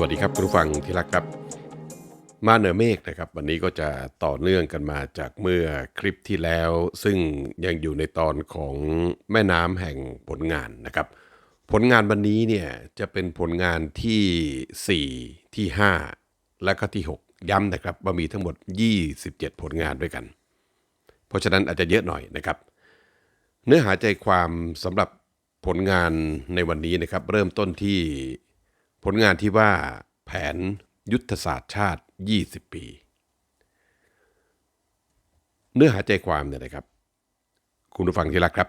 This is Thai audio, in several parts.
วัสดีครับคุณผู้ฟังที่รักครับ มาเหนือเมฆนะครับ วันนี้ก็จะต่อเนื่องกันมาจากเมื่อคลิปที่แล้ว ซึ่งยังอยู่ในตอนของแม่น้ำแห่งผลงานนะครับ ผลงานวันนี้เนี่ยจะเป็นผลงานที่ 4 ที่ 5 และก็ที่ 6 ย้ำนะครับว่ามีทั้งหมด 27 ผลงานด้วยกัน เพราะฉะนั้นอาจจะเยอะหน่อยนะครับ เนื้อหาใจความสำหรับผลงานในวันนี้นะครับ เริ่มต้นที่ ผลงานที่ว่าแผนยุทธศาสตร์ชาติ 20 ปี เนื้อหาใจความเนี่ยนะครับ คุณผู้ฟังที่รักครับ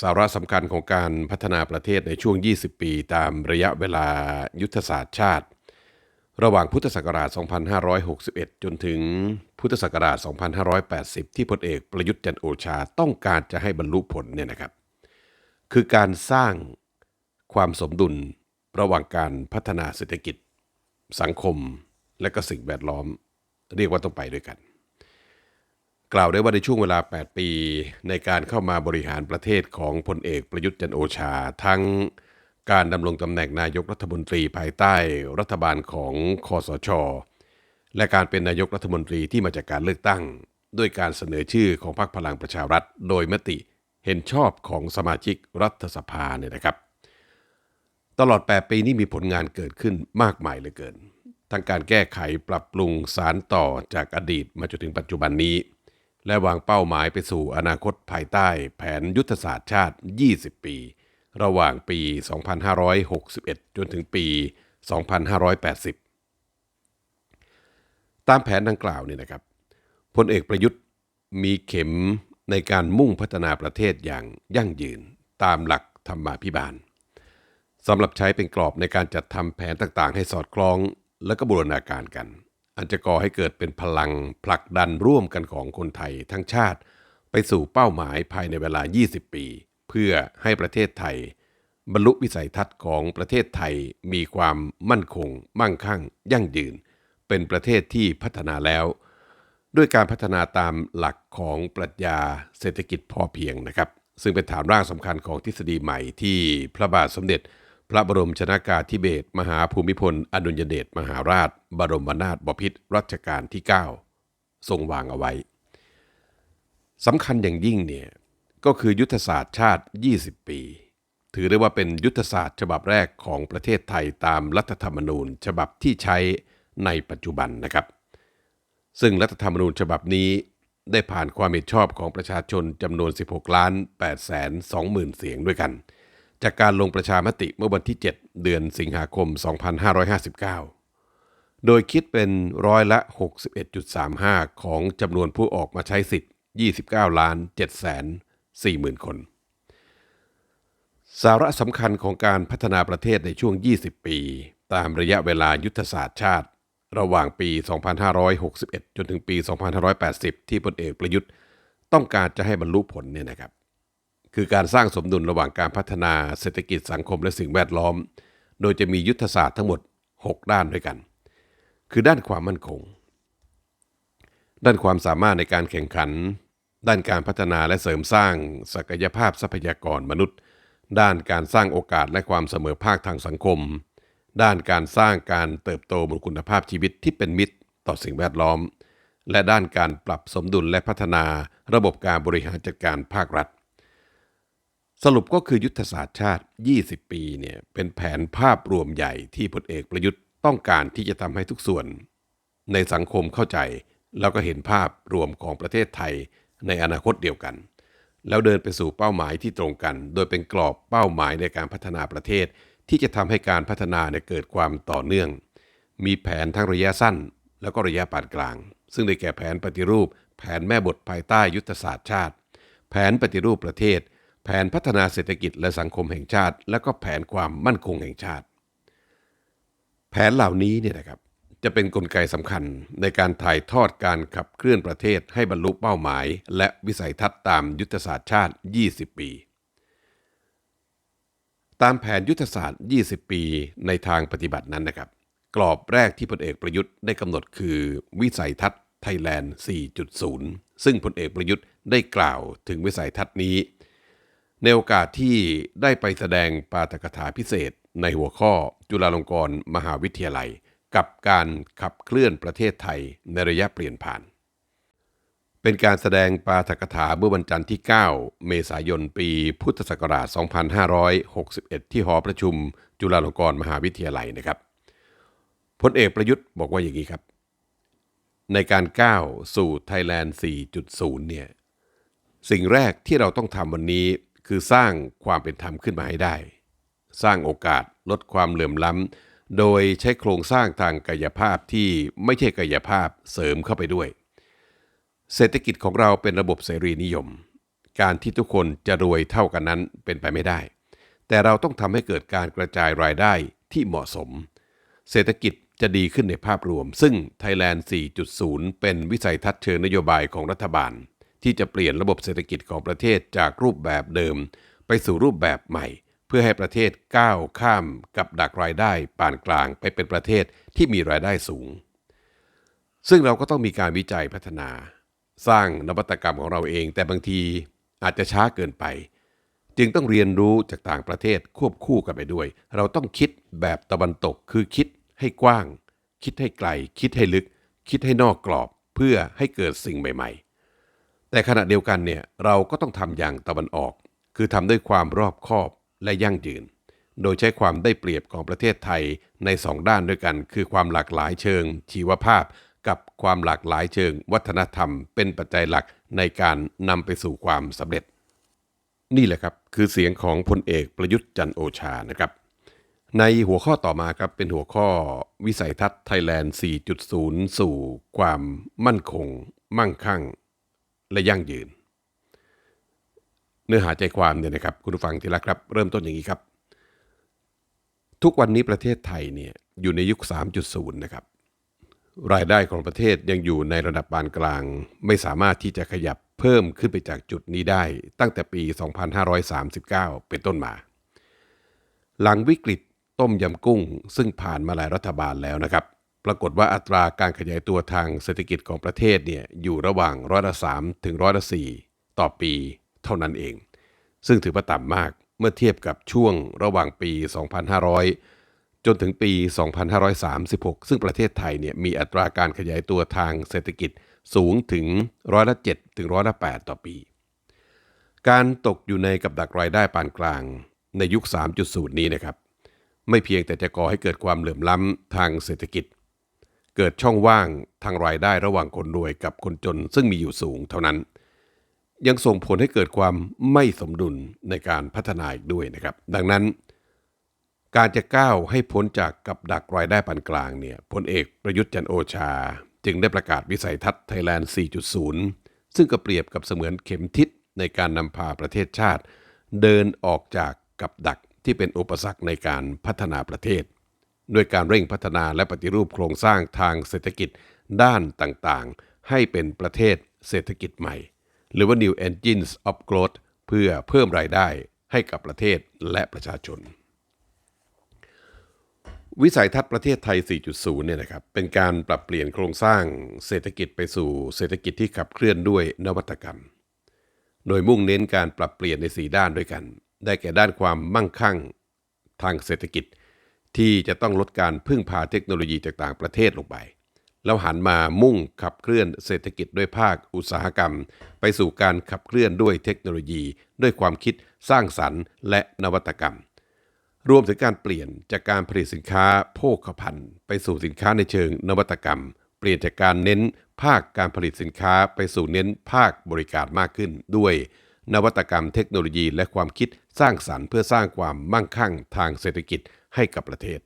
สาระสำคัญของการพัฒนาประเทศในช่วง 20 ปี ตามระยะเวลายุทธศาสตร์ชาติ ระหว่างพุทธศักราช 2561 จนถึงพุทธศักราช 2580 ที่พลเอกประยุทธ์จันทร์โอชาต้องการจะให้บรรลุผลเนี่ยนะครับ คือการสร้างความสมดุล ระหว่างการพัฒนาเศรษฐกิจ สังคม และก็สิ่งแวดล้อม เรียกว่าต้องไปด้วยกัน กล่าวได้ว่าในช่วงเวลา 8 ปี ในการเข้ามาบริหารประเทศของพลเอกประยุทธ์จันโอชา ทั้งการดำรงตำแหน่งนายกรัฐมนตรีภายใต้รัฐบาลของคอสช และการเป็นนายกรัฐมนตรีที่มาจากการเลือกตั้ง ด้วยการเสนอชื่อของพรรคพลังประชารัฐ โดยมติเห็นชอบของสมาชิกรัฐสภาเนี่ยนะครับ ตลอด 8 ปีนี้มีผลงานเกิดขึ้นมากมายเหลือเกิน ทั้งการแก้ไขปรับปรุงสารต่อจากอดีตมาจนถึงปัจจุบันนี้ และวางเป้าหมายไปสู่อนาคตภายใต้ แผนยุทธศาสตร์ชาติ 20 ปี ระหว่างปี 2561 จนถึงปี 2580 ตามแผนดังกล่าวนี่นะครับพลเอกประยุทธ์มีเข็มในการมุ่งพัฒนาประเทศอย่างยั่งยืนตามหลักธรรมาภิบาล สำหรับใช้เป็นกรอบในการจัดทำแผนต่างๆ ให้สอดคล้อง และก็บูรณาการกัน อันจะก่อให้เกิดเป็นพลังผลักดันร่วมกันของคนไทยทั้งชาติ ไปสู่เป้าหมายภายในเวลา 20 ปี เพื่อให้ประเทศไทย บรรลุวิสัยทัศน์ของประเทศไทยมีความมั่นคง มั่งคั่ง ยั่งยืน เป็นประเทศที่พัฒนาแล้ว ด้วยการพัฒนาตามหลักของปรัชญาเศรษฐกิจพอเพียงนะครับ ซึ่งเป็นฐานรากสำคัญของทฤษฎีใหม่ที่พระบาทสมเด็จ พระบรมชนากาธิเบศมหาภูมิพล อดุลยเดชมหาราช บรมนาถบพิตรรัชกาลที่ 9 ทรงวางเอาไว้สำคัญอย่างยิ่งเนี่ยก็คือยุทธศาสตร์ชาติ 20 ปี ถือได้ว่าเป็นยุทธศาสตร์ฉบับแรกของประเทศไทยตามรัฐธรรมนูญ ฉบับที่ใช้ในปัจจุบันนะครับ ซึ่งรัฐธรรมนูญฉบับนี้ได้ผ่านความเห็นชอบของประชาชนจำนวน 16 ล้าน8แสน20,000 เสียงด้วยกัน จากการลงประชามติเมื่อวันที่ 7 เดือนสิงหาคม 2559 โดยคิดเป็นร้อยละ 61.35 ของจำนวนผู้ออกมาใช้สิทธิ์ 29 ล้าน7แสน40,000 คน สาระสำคัญของการพัฒนาประเทศในช่วง 20 ปี ตามระยะเวลายุทธศาสตร์ชาติ ระหว่างปี 2561 จนถึงปี 2580 ที่พลเอกประยุทธ์ ต้องการจะให้บรรลุผลเนี่ยนะครับ คือการสร้างสมดุลระหว่างการพัฒนาเศรษฐกิจสังคมและสิ่งแวดล้อม โดยจะมียุทธศาสตร์ทั้งหมด 6 ด้านด้วยกัน คือด้านความมั่นคง ด้านความสามารถในการแข่งขัน ด้านการพัฒนาและเสริมสร้างศักยภาพทรัพยากรมนุษย์ ด้านการสร้างโอกาสและความเสมอภาคทางสังคม ด้านการสร้างการเติบโตบนคุณภาพชีวิตที่เป็นมิตรต่อสิ่งแวดล้อม และด้านการปรับสมดุลและพัฒนาระบบการบริหารจัดการภาครัฐ สรุปก็คือยุทธศาสตร์ชาติ 20 ปีเนี่ยเป็นแผนภาพรวมใหญ่ที่พลเอกประยุทธ์ต้องการที่จะทำให้ทุกส่วน ในสังคมเข้าใจ แล้วก็เห็นภาพรวมของประเทศไทยในอนาคตเดียวกัน แล้วเดินไปสู่เป้าหมายที่ตรงกัน โดยเป็นกรอบเป้าหมายในการพัฒนาประเทศ ที่จะทำให้การพัฒนาเนี่ยเกิดความต่อเนื่อง มีแผนทั้งระยะสั้น แล้วก็ระยะปานกลาง ซึ่งได้แก่แผนปฏิรูป แผนแม่บทภายใต้ยุทธศาสตร์ชาติ แผนปฏิรูปประเทศ แผนพัฒนาเศรษฐกิจและสังคมแห่งชาติ และก็แผนความมั่นคงแห่งชาติ แผนเหล่านี้เนี่ยนะครับจะเป็นนกลไกสำคัญในการถ่ายทอดการขับเคลื่อนประเทศให้บรรลุเป้าหมาย และวิสัยทัศน์ตามยุทธศาสตร์ชาติ 20 ปี ตามแผนยุทธศาสตร์ 20 ปีในทางปฏิบัตินั้นนะครับ กรอบแรกที่พลเอกประยุทธ์ได้กำหนดคือ วิสัยทัศน์ไทยแลนด์ 4.0 ซึ่งพลเอกประยุทธ์ได้กล่าวถึงวิสัยทัศน์นี้ ในโอกาสที่ได้ไปแสดงปาฐกถาพิเศษในหัวข้อจุฬาลงกรณ์มหาวิทยาลัย กับการขับเคลื่อนประเทศไทยในระยะเปลี่ยนผ่าน เป็นการแสดงปาฐกถาเมื่อวันจันทร์ที่ 9 เมษายนปีพุทธศักราช 2561 ที่หอประชุมจุฬาลงกรณ์มหาวิทยาลัยนะครับพลเอกประยุทธ์บอกว่าอย่างนี้ครับ ในการก้าวสู่ไทยแลนด์ 4.0 เนี่ยสิ่งแรกที่เราต้องทำวันนี้ คือสร้างความเป็นธรรมขึ้นมาให้ได้ สร้างโอกาสลดความเหลื่อมล้ำ โดยใช้โครงสร้างทางกายภาพที่ไม่ใช่กายภาพเสริมเข้าไปด้วย เศรษฐกิจของเราเป็นระบบเสรีนิยม การที่ทุกคนจะรวยเท่ากันนั้นเป็นไปไม่ได้ แต่เราต้องทำให้เกิดการกระจายรายได้ที่เหมาะสม เศรษฐกิจจะดีขึ้นในภาพรวม ซึ่ง Thailand 4.0 เป็นวิสัยทัศน์เชิงนโยบายของรัฐบาล ที่จะเปลี่ยนระบบเศรษฐกิจของประเทศจากรูปแบบเดิม ไปสู่รูปแบบใหม่ เพื่อให้ประเทศก้าวข้ามกับดักรายได้ปานกลางไปเป็นประเทศที่มีรายได้สูง ซึ่งเราก็ต้องมีการวิจัยพัฒนา สร้างนวัตกรรมของเราเอง แต่บางทีอาจจะช้าเกินไป จึงต้องเรียนรู้จากต่างประเทศควบคู่กันไปด้วย เราต้องคิดแบบตะวันตกคือคิดให้กว้าง คิดให้ไกล คิดให้ลึก คิดให้นอกกรอบเพื่อให้เกิดสิ่งใหม่ ๆ แต่ขณะเดียวกันเนี่ยเราก็ต้องทำอย่างตะวันออก คือทำด้วยความรอบคอบและยั่งยืน โดยใช้ความได้เปรียบของประเทศไทยในสองด้านด้วยกัน คือความหลากหลายเชิง ชีวภาพ กับความหลากหลายเชิง วัฒนธรรม เป็นปัจจัยหลักในการนำไปสู่ความสำเร็จ นี่แหละครับคือเสียงของพลเอกประยุทธ์จันโอชานะครับ ในหัวข้อต่อมาครับเป็นหัวข้อวิสัยทัศน์ไทยแลนด์ 4.0 สู่ความมั่นคง มั่งคั่ง และยั่งยืน เนื้อหาใจความเนี่ยนะครับ คุณผู้ฟังที่รักครับ เริ่มต้นอย่างนี้ครับ ทุกวันนี้ประเทศไทยเนี่ยอยู่ในยุค 3.0 นะครับ รายได้ของประเทศยังอยู่ในระดับปานกลาง ไม่สามารถที่จะขยับเพิ่มขึ้นไปจากจุดนี้ได้ ตั้งแต่ปี 2539 เป็นต้นมา หลังวิกฤตต้มยำกุ้งซึ่งผ่านมาหลายรัฐบาลแล้วนะครับ ปรากฏว่าอัตราการขยายตัวทางเศรษฐกิจของประเทศเนี่ยอยู่ระหว่างร้อยละสถึงร้อยละสต่อปีเท่านั้นเอง ซึ่งถือว่าต่ำมากเมื่อเทียบกับช่วงระหว่างปี 2500 จนถึงปี 2536 ซึ่งประเทศไทยเนี่ยมีอัตราการขยายตัวทางเศรษฐกิจสูงถึงร้อยละ7ถึงร้อยละ8ต่อปี การตกอยู่ในกับดักรายได้ปานกลางในยุค 3.0 นี้นะครับ ไม่เพียงแต่จะก่อให้เกิดความเหลื่อมล้ำทางเศรษฐกิจ เกิดช่องว่างทางรายได้ระหว่างคนรวยกับคนจนซึ่งมีอยู่สูงเท่านั้น ยังส่งผลให้เกิดความไม่สมดุลในการพัฒนาอีกด้วยนะครับ ดังนั้น การจะก้าวให้พ้นจากกับดักรายได้ปานกลางเนี่ยพลเอกประยุทธ์จันโอชา จึงได้ประกาศวิสัยทัศน์ไทยแลนด์ 4.0 ซึ่งก็เปรียบกับเสมือนเข็มทิศในการนำพาประเทศชาติ เดินออกจากกับดักที่เป็นอุปสรรคในการพัฒนาประเทศ ด้วยการเร่งพัฒนาและปฏิรูปโครงสร้างทางเศรษฐกิจด้านต่างๆ ให้เป็นประเทศเศรษฐกิจใหม่ หรือว่า New Engines of Growth เพื่อเพิ่มรายได้ให้กับประเทศและประชาชน วิสัยทัศน์ประเทศไทย 4.0 เนี่ยนะครับ เป็นการปรับเปลี่ยนโครงสร้างเศรษฐกิจไปสู่เศรษฐกิจที่ขับเคลื่อนด้วยนวัตกรรม โดยมุ่งเน้นการปรับเปลี่ยนใน 4 ด้านด้วยกัน ได้แก่ด้านความมั่งคั่ง ทางเศรษฐกิจ ที่จะต้องลดการพึ่งพาเทคโนโลยีจากต่างประเทศลงไป แล้วหันมามุ่งขับเคลื่อนเศรษฐกิจด้วยภาคอุตสาหกรรม ไปสู่การขับเคลื่อนด้วยเทคโนโลยี ด้วยความคิดสร้างสรรค์และนวัตกรรม รวมถึงการเปลี่ยนจากการผลิตสินค้าโภคภัณฑ์ ไปสู่สินค้าในเชิงนวัตกรรม เปลี่ยนจากการเน้นภาคการผลิตสินค้าไปสู่เน้นภาคบริการมากขึ้นด้วยนวัตกรรมเทคโนโลยีและความคิดสร้างสรรค์เพื่อสร้างความมั่งคั่งทางเศรษฐกิจ ให้กับประเทศ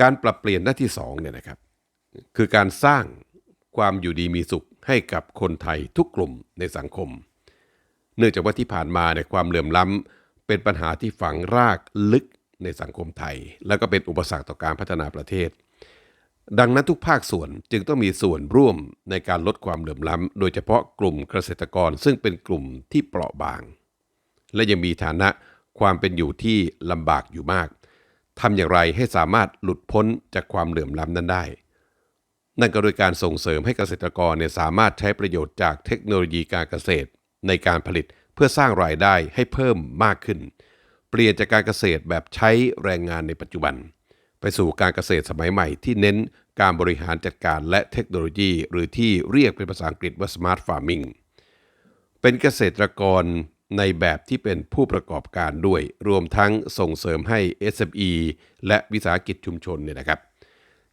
การปรับเปลี่ยนหน้าที่2เนี่ยนะครับคือการสร้างความอยู่ดีมีสุขให้กับคนไทยทุกกลุ่มในสังคม เนื่องจากว่าที่ผ่านมาเนี่ยความเหลื่อมล้ำเป็นปัญหาที่ฝังรากลึกในสังคมไทย แล้วก็เป็นอุปสรรคต่อการพัฒนาประเทศ ดังนั้นทุกภาคส่วนจึงต้องมีส่วนร่วมในการลดความเหลื่อมล้ำโดยเฉพาะกลุ่มเกษตรกรซึ่งเป็นกลุ่มที่เปราะบาง และยังมีฐานะความเป็นอยู่ที่ลำบากอยู่มาก ทำอย่างไรให้สามารถหลุดพ้นจากความเหลื่อมล้ำนั้นได้ นั่นก็โดยการส่งเสริมให้เกษตรกรเนี่ยสามารถใช้ประโยชน์จากเทคโนโลยีการเกษตร ในการผลิตเพื่อสร้างรายได้ให้เพิ่มมากขึ้นเเปลี่ยนจากการเกษตรแบบใช้แรงงานในปัจจุบัน ไปสู่การเกษตรสมัยใหม่ที่เน้นการบริหารจัดการและเทคโนโลยี หรือที่เรียกเป็นภาษาอังกฤษว่า smart farming เป็นเกษตรกร ในแบบที่เป็นผู้ประกอบการด้วย รวมทั้งส่งเสริมให้ SME และวิสาหกิจชุมชนเนี่ยนะครับ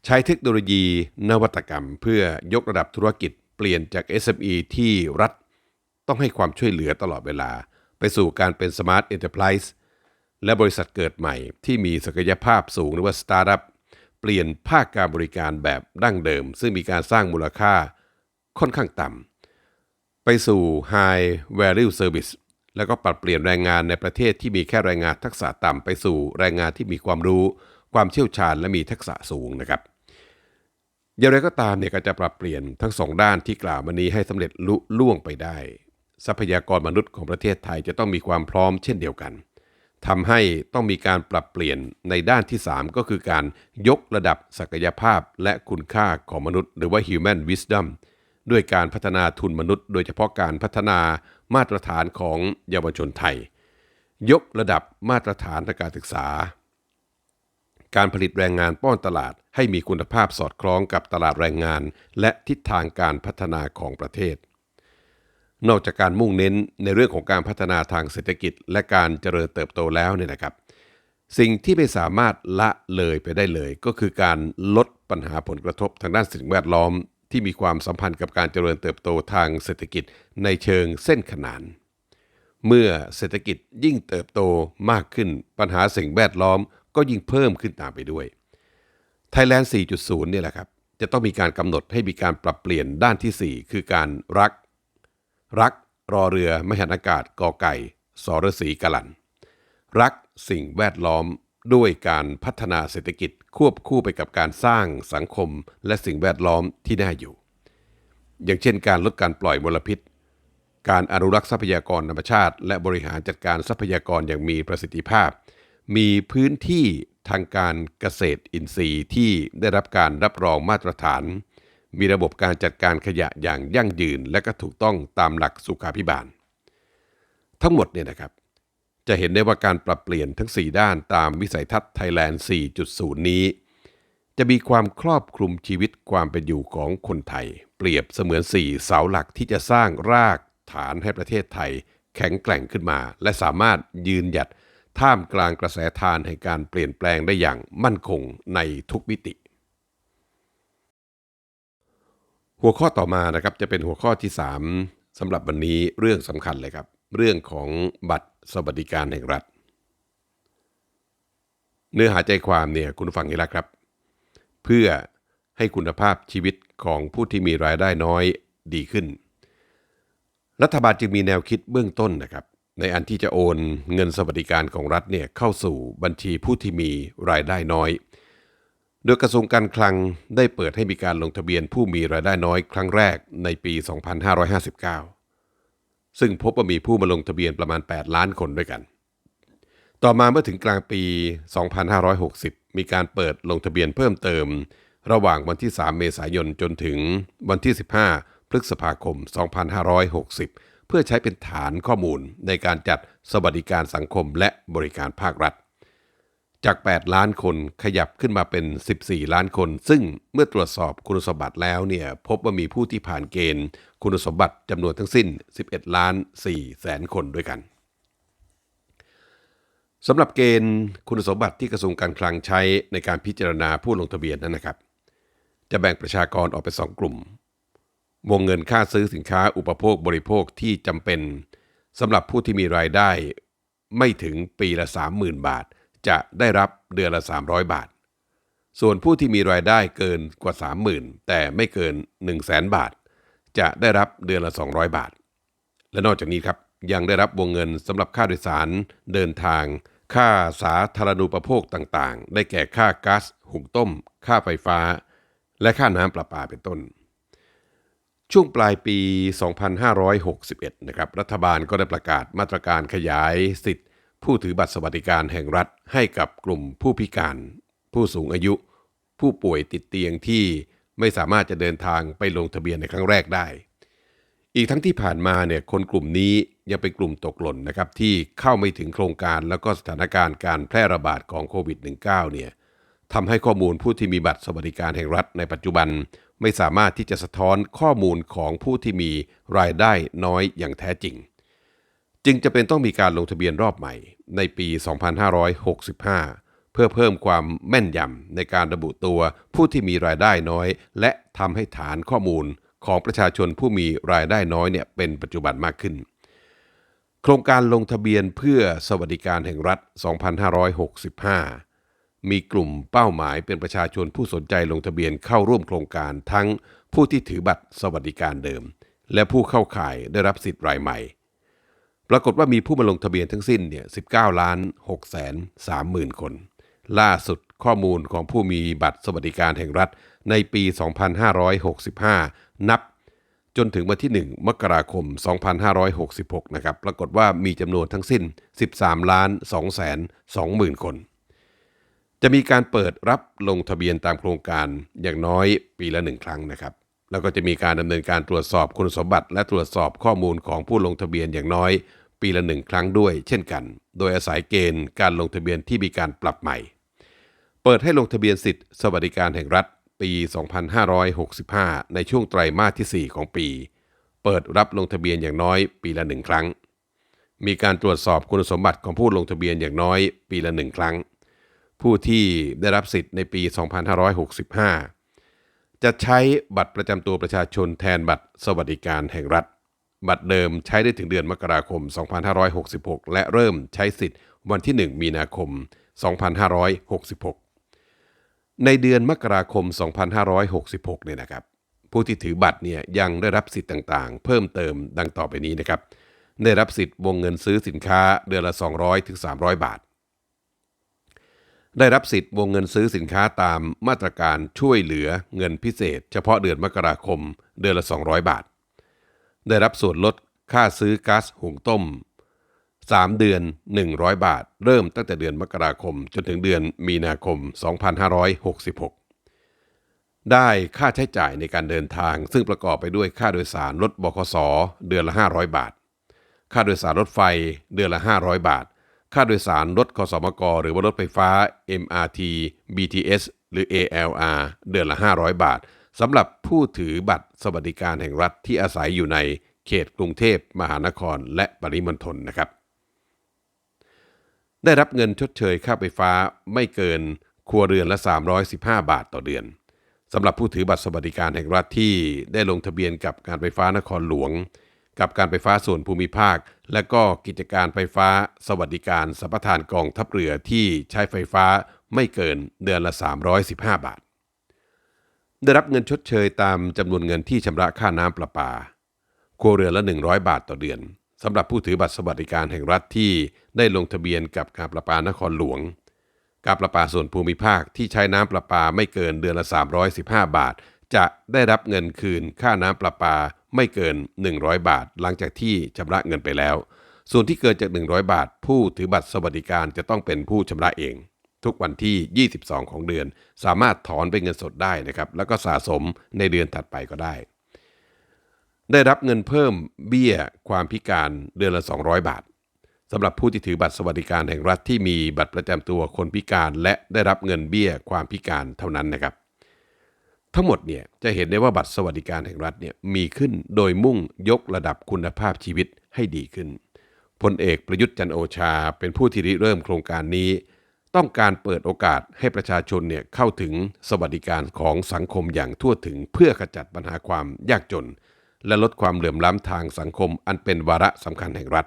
ใช้เทคโนโลยีนวัตกรรม เพื่อยกระดับธุรกิจเปลี่ยนจาก SME ที่รัฐ ต้องให้ความช่วยเหลือตลอดเวลา ไปสู่การเป็น Smart Enterprise และบริษัทเกิดใหม่ที่มีศักยภาพสูงหรือว่าสตาร์ทอัพเปลี่ยนภาคการบริการแบบดั้งเดิม ซึ่งมีการสร้างมูลค่าค่อนข้างต่ำไปสู่ High Value Service แล้วก็ปรับเปลี่ยนแรงงานในประเทศที่มีแค่แรงงานทักษะต่ำไปสู่แรงงานที่มีความรู้ ความเชี่ยวชาญและมีทักษะสูงนะครับอย่างไรก็ตามเนี่ยก็จะปรับเปลี่ยนทั้งสองด้านที่กล่าวมานี้ให้สำเร็จลุล่วงไปได้ ทรัพยากรมนุษย์ของประเทศไทยจะต้องมีความพร้อมเช่นเดียวกันทำให้ต้องมีการปรับเปลี่ยนในด้านที่ 3 ก็คือการยกระดับศักยภาพและคุณค่าของมนุษย์ หรือว่า human wisdom ด้วยการพัฒนาทุนมนุษย์ โดยเฉพาะการพัฒนา มาตรฐานของเยาวชนไทย ยกระดับมาตรฐานทางการศึกษา การผลิตแรงงานป้อนตลาดให้มีคุณภาพสอดคล้องกับตลาดแรงงาน และทิศทางการพัฒนาของประเทศ นอกจากการมุ่งเน้นในเรื่องของการพัฒนาทางเศรษฐกิจ และการเจริญเติบโตแล้วเนี่ยนะครับ สิ่งที่ไม่สามารถละเลยไปได้เลย ก็คือการลดปัญหาผลกระทบทางด้านสิ่งแวดล้อม ที่มีความสัมพันธ์กับการเจริญเติบโตทางเศรษฐกิจในเชิงเส้นขนาน เมื่อเศรษฐกิจยิ่งเติบโตมากขึ้นปัญหาสิ่งแวดล้อมก็ยิ่งเพิ่มขึ้นตามไปด้วย Thailand 4.0 เนี่ยแหละครับ จะต้องมีการกำหนดให้มีการปรับเปลี่ยนด้านทีสี่4 คือการรัก รักรอเรือมหันอากาศกอไก่สรสีกลัน รักสิ่งแวดล้อม ด้วยการพัฒนาเศรษฐกิจควบคู่ไปกับการสร้างสังคมและสิ่งแวดล้อมที่น่าอยู่ อย่างเช่นการลดการปล่อยมลพิษ การอนุรักษ์ทรัพยากรธรรมชาติ และบริหารจัดการทรัพยากรอย่างมีประสิทธิภาพ มีพื้นที่ทางการเกษตรอินทรีย์ที่ได้รับการรับรองมาตรฐาน มีระบบการจัดการขยะอย่างยั่งยืน และก็ถูกต้องตามหลักสุขาพิบาล ทั้งหมดเนี่ยนะครับ จะเห็นได้ว่าการปรับเปลี่ยนทั้ง 4 ด้านตามวิสัยทัศน์ไทยแลนด์ 4.0 นี้ จะมีความครอบคลุมชีวิตความเป็นอยู่ของคนไทย เปรียบเสมือน 4 เสาหลักที่จะสร้างรากฐานให้ประเทศไทย แข็งแกร่งขึ้นมา และสามารถยืนหยัดท่ามกลางกระแสทานแห่งการเปลี่ยนแปลงได้อย่างมั่นคงในทุกมิติ หัวข้อต่อมานะครับจะเป็นหัวข้อที่ 3สำหรับวันนี้เรื่องสำคัญเลยครับ เรื่องของบัตร สวัสดิการแห่งรัฐ เนื้อหาใจความเนี่ยคุณฟังนี่แหละครับ เพื่อให้คุณภาพชีวิตของผู้ที่มีรายได้น้อยดีขึ้น รัฐบาลจึงมีแนวคิดเบื้องต้นนะครับ ในอันที่จะโอนเงินสวัสดิการของรัฐเนี่ยเข้าสู่บัญชีผู้ที่มีรายได้น้อย โดยกระทรวงการคลังได้เปิดให้มีการลงทะเบียนผู้มีรายได้น้อยครั้งแรกในปี 2559 ซึ่งพบว่ามีผู้มาลงทะเบียนประมาณ 8 ล้านคนด้วยกัน ต่อมาเมื่อถึงกลางปี 2560 มีการเปิดลงทะเบียนเพิ่มเติม ระหว่างวันที่ 3 เมษายนจนถึงวันที่ 15 พฤษภาคม 2560 เพื่อใช้เป็นฐานข้อมูลในการจัดสวัสดิการสังคมและบริการภาครัฐ จาก 8 ล้านคนขยับขึ้นมาเป็น 14 ล้านคน ซึ่งเมื่อตรวจสอบคุณสมบัติแล้วเนี่ยพบว่ามีผู้ที่ผ่านเกณฑ์ คุณสมบัติจำนวนทั้งสิ้น 11 ล้าน4แสนคนด้วยกันสำหรับเกณฑ์คุณสมบัติที่กระทรวงการคลังใช้ในการพิจารณาผู้ลงทะเบียนนั้นนะครับ จะแบ่งประชากรออกเป็นสองกลุ่ม วงเงินค่าซื้อสินค้าอุปโภคบริโภคที่จำเป็นสำหรับผู้ที่มีรายได้ไม่ถึงปีละ 30,000 บาท จะได้รับเดือนละ 300 บาท ส่วนผู้ที่มีรายได้เกินกว่า 30,000 แต่ไม่เกิน 100,000บาท จะได้รับเดือนละ 200 บาท และนอกจากนี้ครับยังได้รับวงเงินสำหรับค่าโดยสารเดินทาง ค่าสาธารณูปโภคต่างๆ ได้แก่ค่าก๊าซหุงต้ม ค่าไฟฟ้า และค่าน้ำประปาเป็นต้นช่วงปลายปี 2561 นะครับ รัฐบาลก็ได้ประกาศมาตรการขยายสิทธิ์ ผู้ถือบัตรสวัสดิการแห่งรัฐให้กับกลุ่มผู้พิการ ผู้สูงอายุ ผู้ป่วยติดเตียงที่ไม่สามารถจะเดินทางไปลงทะเบียนในครั้งแรกได้ อีกทั้งที่ผ่านมาเนี่ยคนกลุ่มนี้ยังเป็นกลุ่มตกหล่นนะครับที่เข้าไม่ถึงโครงการแล้วก็สถานการณ์การแพร่ระบาดของโควิด -19 เนี่ยทำให้ข้อมูลผู้ที่มีบัตรสวัสดิการแห่งรัฐในปัจจุบัน ไม่สามารถที่จะสะท้อนข้อมูลของผู้ที่มีรายได้น้อยอย่างแท้จริง จึงจะเป็นต้องมีการลงทะเบียนรอบใหม่ในปี 2565 เพื่อเพิ่มความแม่นยำในการระบุตัวผู้ที่มีรายได้น้อย และทำให้ฐานข้อมูลของประชาชนผู้มีรายได้น้อยเนี่ยเป็นปัจจุบันมากขึ้น โครงการลงทะเบียนเพื่อสวัสดิการแห่งรัฐ 2565 มีกลุ่มเป้าหมายเป็นประชาชนผู้สนใจลงทะเบียนเข้าร่วมโครงการทั้งผู้ที่ถือบัตรสวัสดิการเดิม และผู้เข้าข่ายได้รับสิทธิ์รายใหม่ ปรากฏว่ามีผู้มาลงทะเบียนทั้งสิ้นเนี่ย19ล้าน6แสน3หมื่นคน ล่าสุดข้อมูลของผู้มีบัตรสวัสดิการแห่งรัฐในปี 2565 นับ จนถึงวันที่ 1 มกราคม 2566 นะครับ ปรากฏว่ามีจำนวนทั้งสิ้น 13 ล้าน2แสน2หมื่นคน จะมีการเปิดรับลงทะเบียนตามโครงการอย่างน้อยปีละหนึ่งครั้งนะครับแล้วก็จะมีการดำเนินการตรวจสอบคุณสมบัติ และตรวจสอบข้อมูลของผู้ลงทะเบียนอย่างน้อย ปีละหนึ่งครั้งด้วย เช่นกัน โดยอาศัยเกณฑ์การลงทะเบียนที่มีการปรับใหม่ เปิดให้ลงทะเบียนสิทธิสวัสดิการแห่งรัฐปี 2565 ในช่วงไตรมาสที่ 4 ของปี เปิดรับลงทะเบียนอย่างน้อยปีละหนึ่งครั้ง มีการตรวจสอบคุณสมบัติของผู้ลงทะเบียนอย่างน้อยปีละหนึ่งครั้ง ผู้ที่ได้รับสิทธิ์ในปี 2565 จะใช้บัตรประจำตัวประชาชนแทนบัตรสวัสดิการแห่งรัฐ บัตรเดิมใช้ได้ถึงเดือนมกราคม 2566 และเริ่มใช้สิทธิ์วันที่ 1 มีนาคม 2566 ในเดือนมกราคม 2566 เนี่ยนะครับ ผู้ที่ถือบัตรเนี่ยยังได้รับสิทธิ์ต่างๆ เพิ่มเติมดังต่อไปนี้นะครับ ได้รับสิทธิ์วงเงินซื้อสินค้าเดือนละ 200ถึง300 บาท ได้รับสิทธิ์วงเงินซื้อสินค้าตามมาตรการช่วยเหลือเงินพิเศษ เฉพาะเดือนมกราคม เดือนละ 200 บาท ได้รับส่วนลดค่าซื้อก๊าซหุงต้ม 3 เดือน 100 บาท เริ่มตั้งแต่เดือนมกราคม จนถึงเดือนมีนาคม 2566 ได้ค่าใช้จ่ายในการเดินทาง ซึ่งประกอบไปด้วยค่าโดยสารรถบขสเดือนละ 500 บาท ค่าโดยสารรถไฟเดือนละ 500 บาท ค่าโดยสารรถคสมก หรือว่ารถไฟฟ้า MRT BTS หรือ ALR เดือนละ 500 บาท สำหรับผู้ถือบัตรสวัสดิการแห่งรัฐที่อาศัยอยู่ในเขตกรุงเทพมหานครและปริมณฑลนะครับ ได้รับเงินชดเชยค่าไฟฟ้าไม่เกินครัวเรือนละ 315 บาทต่อเดือนสำหรับผู้ถือบัตรสวัสดิการแห่งรัฐที่ได้ลงทะเบียนกับการไฟฟ้านครหลวง กับการไฟฟ้าส่วนภูมิภาค และก็กิจการไฟฟ้าสวัสดิการสัมปทานกองทัพเรือที่ใช้ไฟฟ้าไม่เกินเดือนละ 315 บาท ได้รับเงินชดเชยตามจำนวนเงินที่ชำระค่าน้ำประปาครัวเรือนละ 100 บาทต่อเดือนสำหรับผู้ถือบัตรสวัสดิการแห่งรัฐที่ได้ลงทะเบียนกับการประปานครหลวง การประปาส่วนภูมิภาคที่ใช้น้ำประปาไม่เกินเดือนละ 315 บาท จะได้รับเงินคืนค่าน้ำประปาไม่เกิน 100 บาท หลังจากที่ชำระเงินไปแล้ว ส่วนที่เกินจาก 100 บาท ผู้ถือบัตรสวัสดิการจะต้องเป็นผู้ชำระเอง ทุกวันที่ 22 ของเดือน สามารถถอนเป็นเงินสดได้นะครับ แล้วก็สะสมในเดือนถัดไปก็ได้ ได้รับเงินเพิ่มเบี้ยความพิการเดือนละ 200 บาทสำหรับผู้ที่ถือบัตรสวัสดิการแห่งรัฐที่มีบัตรประจำตัวคนพิการ และได้รับเงินเบี้ยความพิการเท่านั้นนะครับ ทั้งหมดเนี่ยจะเห็นได้ว่าบัตรสวัสดิการแห่งรัฐเนี่ยมีขึ้นโดยมุ่งยกระดับคุณภาพชีวิตให้ดีขึ้นพลเอกประยุทธ์จันโอชา เป็นผู้ที่ริเริ่มโครงการนี้ ต้องการเปิดโอกาสให้ประชาชนเนี่ยเข้าถึงสวัสดิการของสังคมอย่างทั่วถึงเพื่อขจัดปัญหาความยากจน และลดความเหลื่อมล้ำทางสังคมอันเป็นวาระสำคัญแห่งรัฐ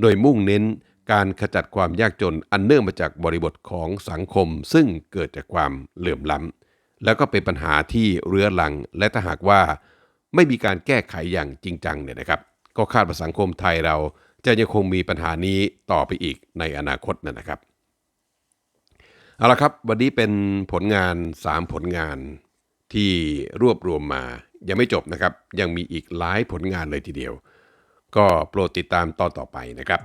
โดยมุ่งเน้นการขจัดความยากจนอันเนื่องมาจากบริบทของสังคม ซึ่งเกิดจากความเหลื่อมล้ำแล้วก็เป็นปัญหาที่เรื้อรัง และถ้าหากว่า ไม่มีการแก้ไขอย่างจริงจังเนี่ยนะครับ ก็คาดว่าสังคมไทยเราจะยังคงมีปัญหานี้ต่อไปอีกในอนาคตนะครับ เอาละครับ วันนี้เป็นผลงาน 3 ผลงานที่รวบรวมมา ยังไม่จบนะครับ ยังมีอีกหลายผลงานเลยทีเดียว ก็โปรดติดตามตอนต่อไปนะครับ